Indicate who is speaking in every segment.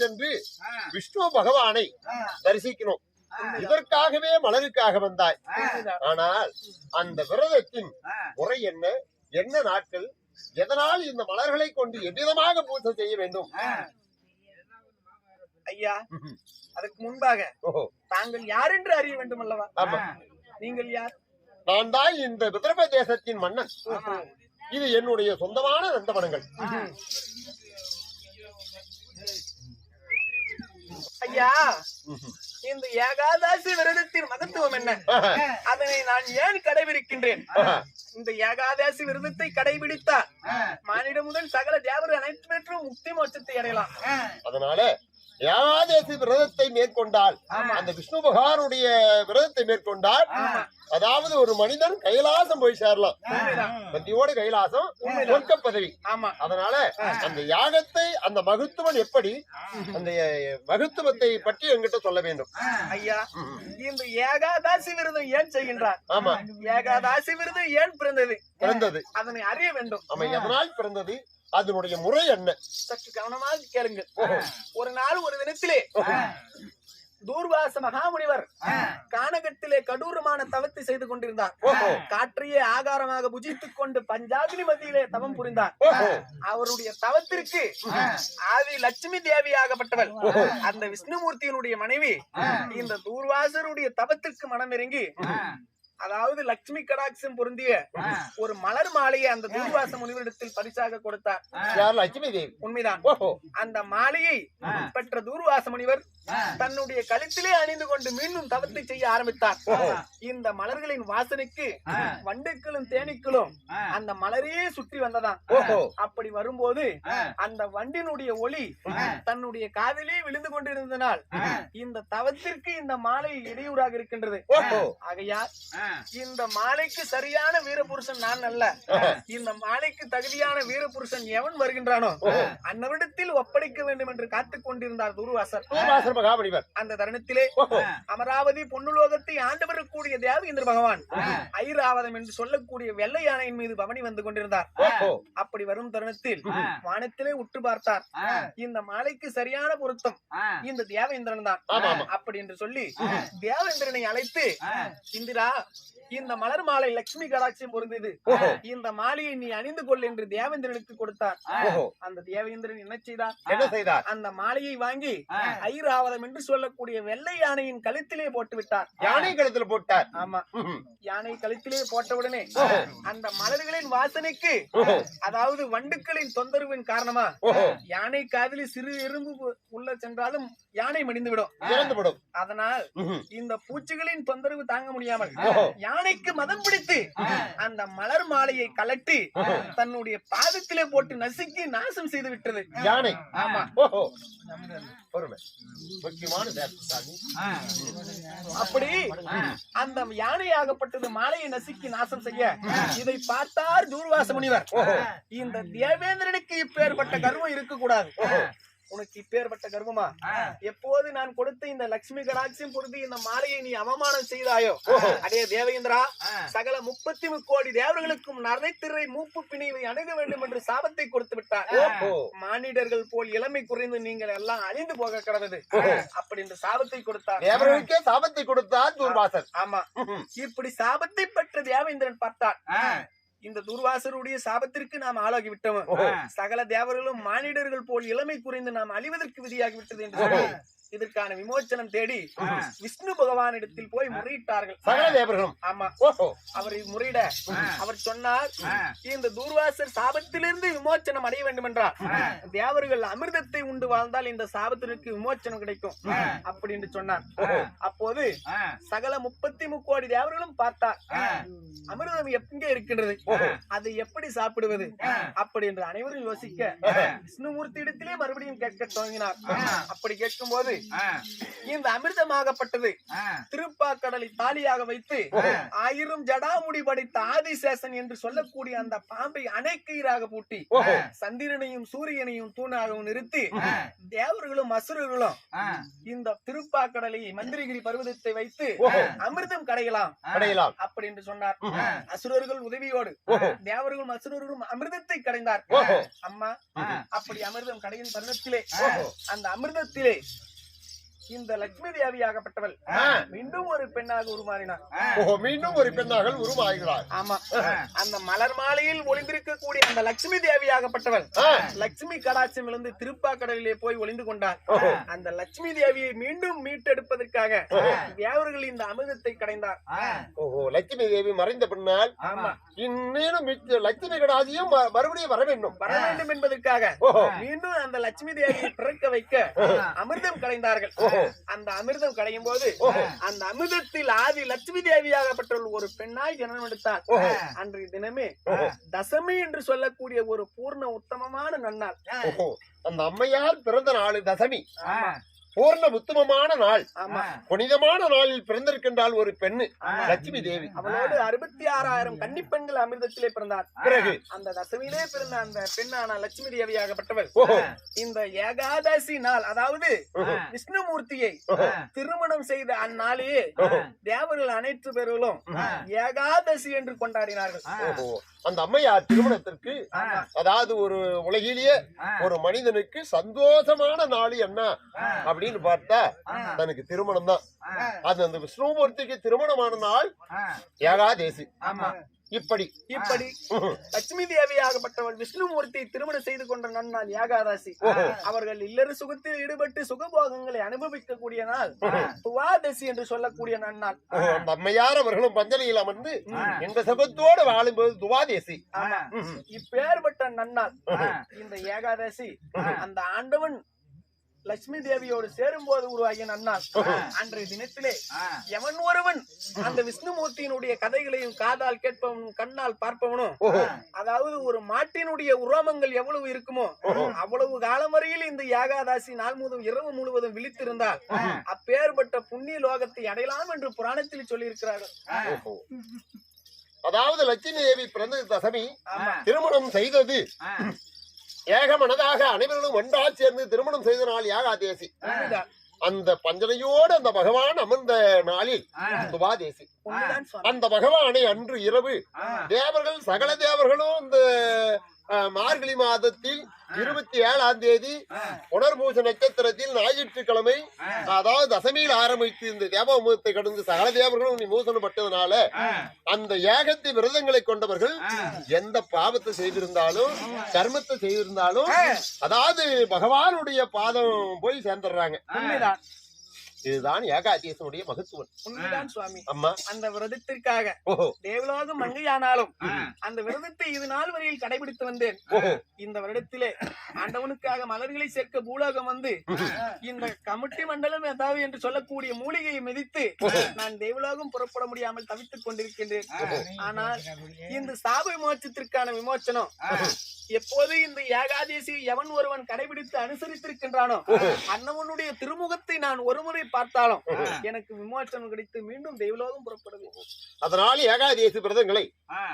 Speaker 1: சென்று விஷ்ணு பகவானை தரிசிக்கணும் இதற்காகவே மலருக்காக வந்தாய். ஆனால் அந்த விரதத்தின் முறை என்ன? என்ன நாட்கள்? எதனால் இந்த மலர்களை கொண்டு எவ்விதமாக பூஜை செய்ய வேண்டும்?
Speaker 2: ஐயா அதுக்கு முன்பாக தாங்கள் யார் என்று அறிய வேண்டும் அல்லவா நீங்கள் யார்?
Speaker 1: நான் தான் இந்த விதர்ப தேசத்தின் மன்னன் இது என்னுடைய சொந்தமான நந்தவனங்கள்.
Speaker 2: ஐயா இந்த ஏகாதசி விரதத்தின் மகத்துவம் என்ன? அதனை நான் ஏன் கடைபிடிக்கின்றேன்? இந்த ஏகாதசி விரதத்தை கடைபிடித்தால் மானிட முதல் சகல தேவர் அனைத்து பெற்றும் முக்தி மோட்சத்தை அடையலாம்.
Speaker 1: அதனால ஏகாதேசி விரதத்தை மேற்கொண்டால் அந்த விஷ்ணு பகவானுடைய விரதத்தை மேற்கொண்டால் அதாவது ஒரு மனிதன் கைலாசம் போய் சேரலாம். பத்தியோடு கைலாசம் சொர்க்க பதவி. அதனால அந்த யாகத்தை அந்த மகத்துவன் எப்படி அந்த மகத்துவத்தை பற்றி என்கிட்ட சொல்ல வேண்டும்.
Speaker 2: ஐயா இந்த ஏகாதசி விரதம் ஏன் செய்கின்றார்?
Speaker 1: ஆமா.
Speaker 2: ஏகாதசி விரதம் ஏன் பிறந்தது?
Speaker 1: பிறந்தது.
Speaker 2: அதனை அறிய வேண்டும்.
Speaker 1: ஆமா எதனால் பிறந்தது? அதனுடைய முறை என்ன?
Speaker 2: சற்று கவனமாக கேளுங்க ஒரு நாள் ஒரு தினத்திலே தூர்வாச மகாமுனிவர் கானகத்திலே கடூரமான தவத்தை செய்து கொண்டிருந்தார். காற்றையே ஆகாரமாக புஜித்துக் கொண்டு பஞ்சாகினி மத்தியிலே தவம் புரிந்தார். அவருடைய தவத்திற்கு ஆதி லட்சுமி தேவியாகப்பட்டவள் அந்த விஷ்ணுமூர்த்தியினுடைய மனைவி இந்த தூர்வாசருடைய தவத்திற்கு மனமிறங்கி அதாவது லட்சுமி கடாட்சம் பொருந்திய ஒரு மலர் மாலையை அந்த தூர்வாச முனிவரிடத்தில் பரிசாக கொடுத்தார்.
Speaker 1: யார்? லட்சுமி தேவி
Speaker 2: உண்மைதான்.
Speaker 1: ஓஹோ.
Speaker 2: அந்த மாலையை பெற்ற தூர்வாச முனிவர் தன்னுடைய கழுத்திலே அணிந்து கொண்டு மீண்டும் தவத்தை செய்ய ஆரம்பித்தார். இந்த மலர்களின் வாசனைக்கு வண்டுக்களும் தேனீக்களும் அந்த மலரையே சுற்றி வந்ததாம். அப்படி வரும்போது அந்த வண்டினுடைய ஒளி தன்னுடைய காதிலே விழுந்து கொண்டிருந்தனால் இந்த தவத்திற்கு இந்த மாலை இடையூறாக இருக்கின்றது.
Speaker 1: ஓஹோ.
Speaker 2: ஆகையால் இந்த மாலைக்கு சரியான வீரபுருஷன் நான் அல்ல. இந்த மாலைக்கு தகுதியான வீரபுருஷன் எவன் வருகின்றானோ அன்னவிடத்தில் ஒப்படைக்க வேண்டும் என்று காத்துக் கொண்டிருந்தார் துருவாசர்
Speaker 1: தூர்வாசர் மகாபலிவர்.
Speaker 2: அந்த தருணத்திலே அமராவதி பொன்னுலோகத்தை ஆண்டு வரக்கூடிய தேவேந்திர பகவான் ஐராவதம் என்று சொல்லக்கூடிய வெள்ளை யானையின் மீது பவனி வந்து கொண்டிருந்தார். அப்படி வரும் தருணத்தில் வானத்திலே உற்று பார்த்தார். இந்த மாலைக்கு சரியான பொருத்தம். இந்த தேவேந்திரன் தான். அப்படி என்று சொல்லி தேவேந்திரனை அழைத்து இந்திரா இந்த மலர் மாலை லட்சுமி கடாட்சியம் பொருந்தது. இந்த மாலையை நீ அணிந்து கொள் என்று தேவேந்திரனுக்கு கொடுத்தார். அந்த தேவேந்திரன் என்ன செய்தார்?
Speaker 1: என்ன செய்தார்?
Speaker 2: அந்த மாலையை வாங்கி ஐராவதம் என்று சொல்லக்கூடிய வெள்ளை யானையின் கழுத்திலே போட்டு விட்டார்.
Speaker 1: யானை கழுத்துல போட்டார்.
Speaker 2: ஆமா. யானை கழுத்திலே போட்டவுடனே அந்த மலர்களின் வாசனைக்கு அதாவது வண்டுக்களின் தொந்தரவின் காரணமா யானை காதில் சிறு எறும்பு உள்ள சென்றாலும் யானை மடிந்து விடும்
Speaker 1: இறந்து விடும்
Speaker 2: அதனால். இந்த பூச்சிகளின் தொந்தரவு தாங்க முடியாமல். யானைக்கு மதம் பிடித்து அந்த மலர் மாலையை கலட்டி தன்னுடைய பாதத்திலே போட்டு நசுக்கி நாசம் செய்து விட்டது.
Speaker 1: யானை.
Speaker 2: ஆமா.
Speaker 1: ஓஹோ. பொறுமை. முக்கியமான சாமி.
Speaker 2: அப்படி அந்த யானையாகப்பட்டது மாலையை நசுக்கி நாசம் செய்ய இதை பார்த்தார் தூர்வாச முனிவர். இந்த தேவேந்திரனுக்கு இப்பேற்பட்ட கர்வம் இருக்க கூடாது உனக்கு இப்பேற்பட்ட கர்வமா? எப்போது நான் கொடுத்த இந்த லட்சுமி கடாட்சியம் பொருந்தி இந்த மாலையை நீ அவமானம் செய்தாயோ? அடே தேவேந்திரா சகல முப்பத்தி முக்கோடி தேவர்களுக்கும் நரைத்திரை மூப்பு பிணிவை அணுக வேண்டும் என்று சாபத்தை கொடுத்து விட்டார். மானிடர்கள் போல் இளமை குறைந்து நீங்கள் எல்லாம் அழிந்து போக கிடந்தது. அப்படி என்று சாபத்தை கொடுத்தார்.
Speaker 1: தேவர்களுக்கே சாபத்தை கொடுத்தார் தூர்வாசர்
Speaker 2: ஆமா. இப்படி சாபத்தை பெற்ற தேவேந்திரன் பார்த்தார். இந்த துர்வாசருடைய சாபத்திற்கு நாம் ஆளாகி விட்டோம். சகல தேவர்களும் மானிடர்கள் போல் இளமை குறைந்து நாம் அழிவதற்கு விதியாகி விட்டது என்று இதற்கான விமோச்சனம் தேடி விஷ்ணு பகவானிடத்தில் போய் முறையிட்டார்கள்.
Speaker 1: சகல தேவர்களும்
Speaker 2: ஆமா.
Speaker 1: ஓஹோ.
Speaker 2: அவரை முறையிட அவர் சொன்னார் இந்த தூர்வாசர் சாபத்திலிருந்து விமோச்சனம் அடைய வேண்டும் என்றால் தேவர்கள் அமிர்தத்தை உண்டு வாழ்ந்தால் இந்த சாபத்திற்கு விமோச்சனம் கிடைக்கும். அப்படி என்று சொன்னார். அப்போது சகல முப்பத்தி முக்கோடி தேவர்களும் பார்த்தார். அமிர்தம் எங்கே இருக்கின்றது? அதை எப்படி சாப்பிடுவது? அப்படி என்று அனைவரும் யோசிக்க விஷ்ணுமூர்த்தி இடத்திலே மறுபடியும் கேட்க துவங்கினார். அப்படி கேட்கும் போது இந்த அமிர்தமாகப்பட்டது திருப்பாக்கடலை தாலியாக வைத்து ஆயிரம் ஜடாமுடி படைத்த ஆதிசேஷன் என்று சொல்லக்கூடிய அந்த பாம்பை அணைக்கீராக பூட்டி சந்திரனையும் சூரியனையும் தூணாகவும் நிறுத்தி தேவர்களும் அசுரர்களும் இந்த திருப்பாக்கடலை மந்திரகிரி பர்வதத்தை வைத்து. அமிர்தம் கடையலாம்.
Speaker 1: அடையலாம்
Speaker 2: அப்படி என்று சொன்னார். அசுரர்கள் உதவியோடு. தேவர்களும் அசுரர்களும் அமிர்தத்தை கடைந்தார். அம்மா அப்படி அமிர்தம் கடையின் தருணத்திலே
Speaker 1: ஓஹோ.
Speaker 2: அந்த அமிர்தத்திலே இந்த லட்சுமி தேவியாகப்பட்டவள்
Speaker 1: ஆ.
Speaker 2: மீண்டும் ஒரு பெண்ணாக உருமாறினார்
Speaker 1: மீண்டும் ஒரு பெண்ணாக உருவாகிறார்
Speaker 2: ஆமா. அந்த மலர் மாலையில் ஒளிந்திருக்கக்கூடிய அந்த லட்சுமி தேவியாகப்பட்டவள்
Speaker 1: ஆ.
Speaker 2: லட்சுமி கடாட்சம் இழந்து திருப்பாக்கடலிலே போய் ஒளிந்து கொண்டார். அந்த லட்சுமி தேவியை மீண்டும் மீட்டெடுப்பதற்காக தேவர்கள் இந்த அமிர்தத்தை கடைந்தார்.
Speaker 1: ஓஹோ லட்சுமி தேவி மறைந்த பின்னால்
Speaker 2: ஆமா.
Speaker 1: இன்னும் லட்சுமி கடாதியும் ம- மறுபடியும் வர வேண்டும்.
Speaker 2: வர வேண்டும் என்பதற்காக மீண்டும் அந்த லட்சுமி தேவியை பிறக்க வைக்க அமிர்தம் கடைந்தார்கள். அந்த அமிர்தம் கடையும் போது. அந்த அமிர்தத்தில் ஆதி லட்சுமி தேவியாகப்பட்டவள் ஒரு பெண்ணாய் ஜனனம் எடுத்தாள்
Speaker 1: ஓஹோ.
Speaker 2: அன்றைய தினமே. தசமி என்று சொல்லக்கூடிய ஒரு பூர்ண உத்தமமான நன்னாள்
Speaker 1: அந்த அம்மையார் பிறந்த நாள் தசமி பூர்ண உத்தமமான நாள்.
Speaker 2: ஆமா.
Speaker 1: புனிதமான நாளில் பிறந்திருக்கின்றாள் ஒரு பெண்ணு. லட்சுமி தேவி.
Speaker 2: அவளோடு அறுபத்தி ஆறாயிரம் கன்னிப்பெண்கள் அமிர்தத்திலே பிறந்தார்.
Speaker 1: பிறகு.
Speaker 2: அந்த தசமியிலே பிறந்த அந்த பெண்ணான லட்சுமி தேவியாகப்பட்டவள்.
Speaker 1: ஓஹோ.
Speaker 2: இந்த ஏகாதசி நாள் அதாவது. விஷ்ணுமூர்த்தியை. திருமணம் செய்த அந்நாளையே. தேவர்கள் அனைத்து பேர்களும் ஏகாதசி என்று கொண்டாடினார்கள்.
Speaker 1: அந்த அம்மையார் திருமணத்திற்கு அதாவது ஒரு உலகிலேயே ஒரு மனிதனுக்கு சந்தோஷமான நாள் என்ன அப்படின்னு பார்த்தா தனக்கு திருமணம் தான் அது அந்த விஷ்ணுமூர்த்திக்கு திருமணமான நாள் ஏகாதேசி. இப்படி.
Speaker 2: இப்படி. லட்சுமி தேவியாகப்பட்டவள் விஷ்ணுமூர்த்தியை திருமணம் செய்து கொண்ட நன்னாள் ஏகாதசி
Speaker 1: ஓஹோ.
Speaker 2: அவர்கள் இல்லற சுகத்தில் ஈடுபட்டு சுகபோகங்களை அனுபவிக்கக்கூடிய நாள். துவாதசி என்று சொல்லக்கூடிய
Speaker 1: அந்த அம்மையார் அவர்களும் பஞ்சனையில் அமர்ந்து இந்த சுகத்தோடு வாழும்போது துவாதேசி.
Speaker 2: இப்பேற்பட்ட நன்னாள். இந்த ஏகாதசி அந்த ஆண்டவன் லட்சுமி தேவியோடு சேரும் போது உருவாகிய நன்னாள். அன்றைய தினத்திலே எவன் ஒருவன் அந்த விஷ்ணுமூர்த்தியினுடைய கதைகளையும் காதால் கேட்பவனும் கண்ணால் பார்ப்பவனும். அதாவது ஒரு மாட்டினுடைய உரோமங்கள் எவ்வளவு இருக்குமோ அவ்வளவு காலம் வரையில் இந்த ஏகாதாசி நாள் முழுவதும் இரவு முழுவதும் விழித்திருந்தால் அப்பேற்பட்ட புண்ணிய லோகத்தை அடையலாம் என்று புராணத்தில் சொல்லியிருக்கிறார்கள்.
Speaker 1: ஓஹோ. அதாவது லட்சுமி தேவி பிறந்தது தசமி திருமணம் செய்தது. ஏக மனதாக அனைவர்களும் ஒன்றா சேர்ந்து திருமணம் செய்த நாள் ஏகாதேசி
Speaker 2: உண்மைதான்.
Speaker 1: அந்த பஞ்சனையோடு அந்த பகவான் அமர்ந்த நாளில்
Speaker 2: சுவாமி.
Speaker 1: அந்த பகவானை அன்று இரவு தேவர்கள் சகல தேவர்களும் இந்த அஹ், மார்கழி மாதத்தில் இருபத்தி ஏழாம் தேதி புனர்பூச நட்சத்திரத்தில் ஞாயிற்றுக்கிழமை அதாவது தசமியில் ஆரம்பித்து இந்த தேவமுகத்தை கடந்து சகல தேவர்களும் விமோசனப்பட்டதுனால அந்த ஏகத்தை விரதங்களை கொண்டவர்கள் எந்த பாவத்தை செய்திருந்தாலும் கர்மத்தை செய்திருந்தாலும் அதாவது பகவானுடைய பாதம் போய் சேர்ந்துடுறாங்க. இதுதான் ஏகாதேசனுடைய மகத்துவம்.
Speaker 2: உண்மைதான் சுவாமி.
Speaker 1: அம்மா.
Speaker 2: அந்த விரதத்திற்காக
Speaker 1: ஓஹோ.
Speaker 2: தேவலோகம் மங்கையானாலும் அந்த விரதத்தை இது நாள் வரையில் கடைபிடித்து வந்தேன். இந்த வருடத்திலே ஆண்டவனுக்காக மலர்களை சேர்க்க பூலோகம் வந்து இந்த கமிட்டி மண்டலம் ஏதாவது என்று சொல்லக்கூடிய மூலிகையை மிதித்து நான் தேவலோகம் புறப்பட முடியாமல் தவித்துக் கொண்டிருக்கின்றேன். ஆனால் இந்த சாப விமோச்சத்திற்கான விமோச்சனம் எப்போது இந்த ஏகாதேசி எவன் ஒருவன் கடைபிடித்து அனுசரித்திருக்கின்றானோ அன்னவனுடைய திருமுகத்தை நான் ஒருமுறை பார்த்தாலும் எனக்கு விமோச்சனம் கிடைத்து மீண்டும் தெய்வலோகம் புறப்படுவேன்
Speaker 1: அதனால் ஏகாதேசி விரதங்களை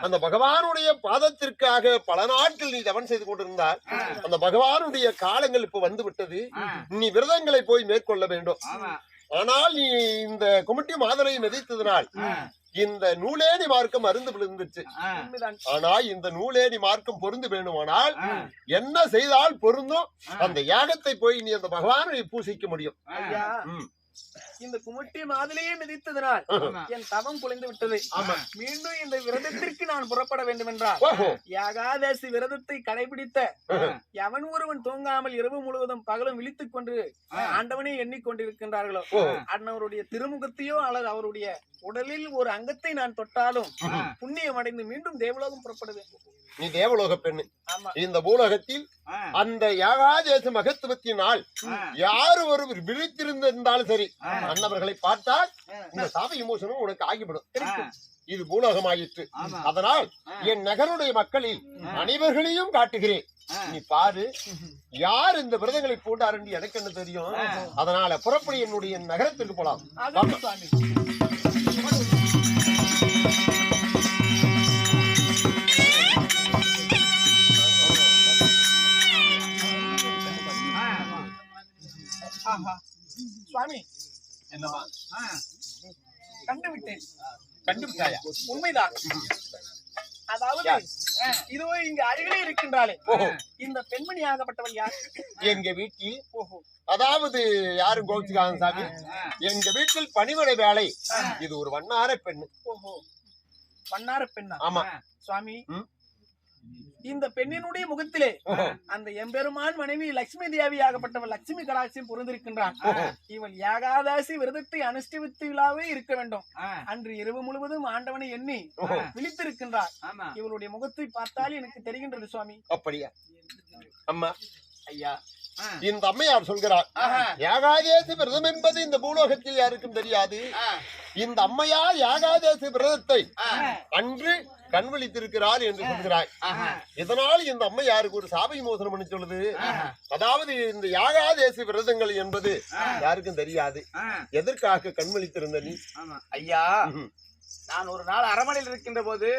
Speaker 1: அந்த பகவானுடைய பாதத்திற்காக பல நாட்கள் நீ தவன் செய்து கொண்டிருந்தால் அந்த பகவானுடைய காலங்கள் இப்ப வந்து விட்டது. நீ விரதங்களை போய் மேற்கொள்ள வேண்டும். ஆனால் நீ இந்த குமிட்டி மாதனை மிதித்ததனால் இந்த நூலேணி மார்க்கம் அருந்து விழுந்துச்சு.
Speaker 2: உண்மைதான்.
Speaker 1: ஆனா இந்த நூலேணி மார்க்கம் பொருந்து வேண்டுமானால் என்ன செய்தால் பொருந்தும் அந்த யாகத்தை போய் நீ அந்த பகவானை பூசிக்க முடியும்.
Speaker 2: இந்த குமுட்டி மாதிரியே மிதித்ததனால் என் தவம் குலைந்து விட்டது. மீண்டும் இந்த விரதத்திற்கு நான் புறப்பட வேண்டும் என்றால் யாகாதேசி விரதத்தை கடைபிடித்த எவன் ஒருவன் தூங்காமல் இரவு முழுவதும் பகலும் விழித்துக் கொண்டு ஆண்டவனை எண்ணிக்கொண்டிருக்கின்றார்களோ. அண்ணவருடைய திருமுகத்தையோ அல்லது அவருடைய உடலில் ஒரு அங்கத்தை நான் தொட்டாலும் புண்ணியம் அடைந்து மீண்டும் தேவலோகம் புறப்படுவேன்
Speaker 1: நீ தேவலோக பெண்ணு. இந்த பூலோகத்தில் அந்த யாகாதேச மகத்துவத்தினால் யாரு ஒரு விழித்திருந்திருந்தாலும் சரி அன்னவர்களை பார்த்தால் இந்த சாப விமோசனம் உனக்கு ஆகிவிடும். இது பூலோகமாயிற்று. அதனால் என் நகருடைய மக்களில் அனைவர்களையும் காட்டுகிறேன். நீ பாரு யார் இந்த விரதங்களை பூண்டார் என்று எனக்கு என்ன தெரியும்? அதனால புறப்படி என்னுடைய நகரத்திற்கு போலாம்.
Speaker 2: சுவாமி.
Speaker 3: என்னமா
Speaker 2: கண்டு விட்டேன்
Speaker 3: கண்டுபிடிச்சாயா
Speaker 2: உண்மைதான். அதாவது இதோ இங்க அருகிலே இருக்கின்றாளே. இந்த பெண்மணி ஆகப்பட்டவள் யார்?
Speaker 1: எங்க வீட்டில்
Speaker 2: ஓஹோ.
Speaker 1: அதாவது யாரும் கோபிச்சுக்காங்க சாமி. எங்க வீட்டில் பணிவிடை வேலை. இது ஒரு வண்ணார பெண்ணு.
Speaker 2: ஓஹோ. பண்ணார பெண்ணா?
Speaker 1: ஆமா.
Speaker 2: சுவாமி. இந்த பெண்ணினுடைய முகத்திலே. அந்த எம்பெருமான் மனைவி லட்சுமி தேவி ஆகப்பட்டவள் லட்சுமி கடாட்சியம் புரிந்திருக்கின்றான். இவள் ஏகாதசி விரதத்தை அனுஷ்டிவித்துவிழாவே இருக்க வேண்டும். அன்று இரவு முழுவதும் ஆண்டவனை எண்ணி. விழித்திருக்கின்றார். இவளுடைய முகத்தை பார்த்தால் எனக்கு தெரிகின்றது சுவாமி.
Speaker 1: அப்படியா? அம்மா.
Speaker 2: ஐயா
Speaker 1: இந்த அம்மையார் சொல்கிறார். யாகாதேசி விரதம் என்பது இந்த பூலோகத்தில் யாருக்கும் தெரியாது. இந்த அம்மையார் யாகாதேசி விரதத்தை அன்று கண் விழித்திருக்கிறார் என்று சொல்கிறாய். இதனால் இந்த அம்மையாருக்கு ஒரு சாபை மோசனம் பண்ணி சொல்லுது. அதாவது இந்த யாகாதேசி விரதங்கள் என்பது யாருக்கும் தெரியாது. எதற்காக கண் விழித்திருந்த நீ?
Speaker 2: ஐயா. நான் ஒரு நாள் அரமனையில் இருக்கின்ற போது.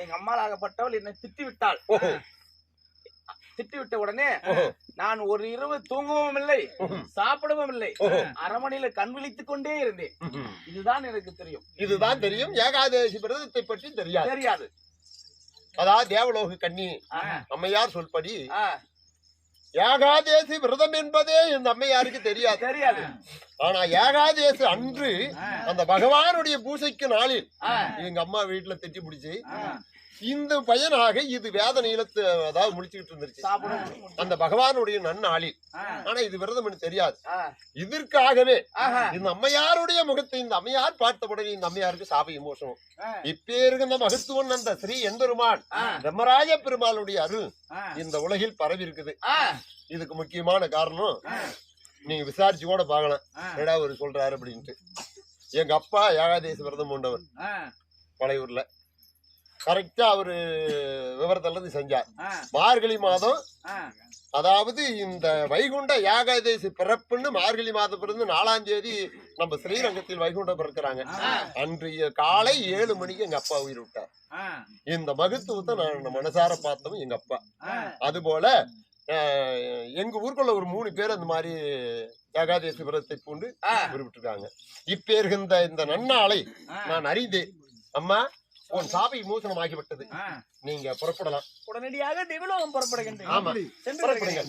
Speaker 2: எங்க அம்மாளாகப்பட்டவள் என்னை திட்டி விட்டாள். திட்டி விட்ட உடனே. நான் ஒரு இரவு தூங்கவும் இல்லை. சாப்பிடவும் இல்லை. அரமனையில கண் விழித்துக் கொண்டே இருந்தேன். இதுதான் எனக்கு தெரியும்.
Speaker 1: இதுதான் தெரியும். ஏகாதேசி விரதத்தை பற்றி தெரியாது.
Speaker 2: தெரியாது.
Speaker 1: அதாவது தேவலோக கண்ணி. அம்மையார் சொல்படி ஏகாதேசி விரதம் என்பதே இந்த அம்மையாருக்கு தெரியாது.
Speaker 2: தெரியாது.
Speaker 1: ஆனா ஏகாதேசி அன்று அந்த பகவானுடைய பூசைக்கு நாளில் எங்க அம்மா வீட்டுல திட்டி பிடிச்சு இந்த பயனாக இது வேதனையில த- அதாவது முடிச்சுக்கிட்டு இருந்துருச்சு. அந்த பகவானுடைய நன்னாளில். ஆனா இது விரதம் எனக்கு தெரியாது. இதற்காகவே. இந்த அம்மையாருடைய முகத்தை இந்த அம்மையார் பார்த்தவுடனே இந்த அம்மையாருக்கு சாப விமோசனம்.
Speaker 2: ஆ.
Speaker 1: இப்பேருகின்ற மகத்துவன் அந்த ஸ்ரீ எம்பெருமான்
Speaker 2: ஆ.
Speaker 1: பிரம்மராஜ பெருமாளுடைய அருள் இந்த உலகில் பரவி இருக்குது. இதுக்கு முக்கியமான காரணம் நீங்க விசாரிச்சு கூட பார்க்கலாம். என்னடா அவர் சொல்றாரு அப்படின்ட்டு. எங்க அப்பா ஏகாதேசி விரதம் கொண்டவர். பழையூர்ல. கரெக்டா அவரு விவரத்துல செஞ்சார். மார்கழி மாதம் அதாவது இந்த வைகுண்ட ஏகாதேசி பிறப்புன்னு மார்கழி மாதம் பிறந்து நாலாம் தேதி நம்ம ஸ்ரீரங்கத்தில் வைகுண்டம் பிறக்கிறாங்க. அன்றைய காலை ஏழு மணிக்கு எங்க அப்பா உயிர் விட்டார். இந்த மகத்துவத்தை நான் மனசார பார்த்தவன் எங்க அப்பா.
Speaker 2: ஆ,
Speaker 1: அதுபோல அஹ், எங்க ஊருக்குள்ள ஒரு மூணு பேர் அந்த மாதிரி ஏகாதேசி விரதத்தை பூண்டு. குறிப்பிட்டிருக்காங்க இப்பேருகின்ற இந்த நன்னாளை நான் அறிந்தேன். அம்மா உன் சாபை மூசனம் ஆகிவிட்டது. நீங்க புறப்படலாம்.
Speaker 2: உடனடியாக திவிலோகம் புறப்படுகின்றேன்.
Speaker 1: ஆமா. புறப்படுங்க?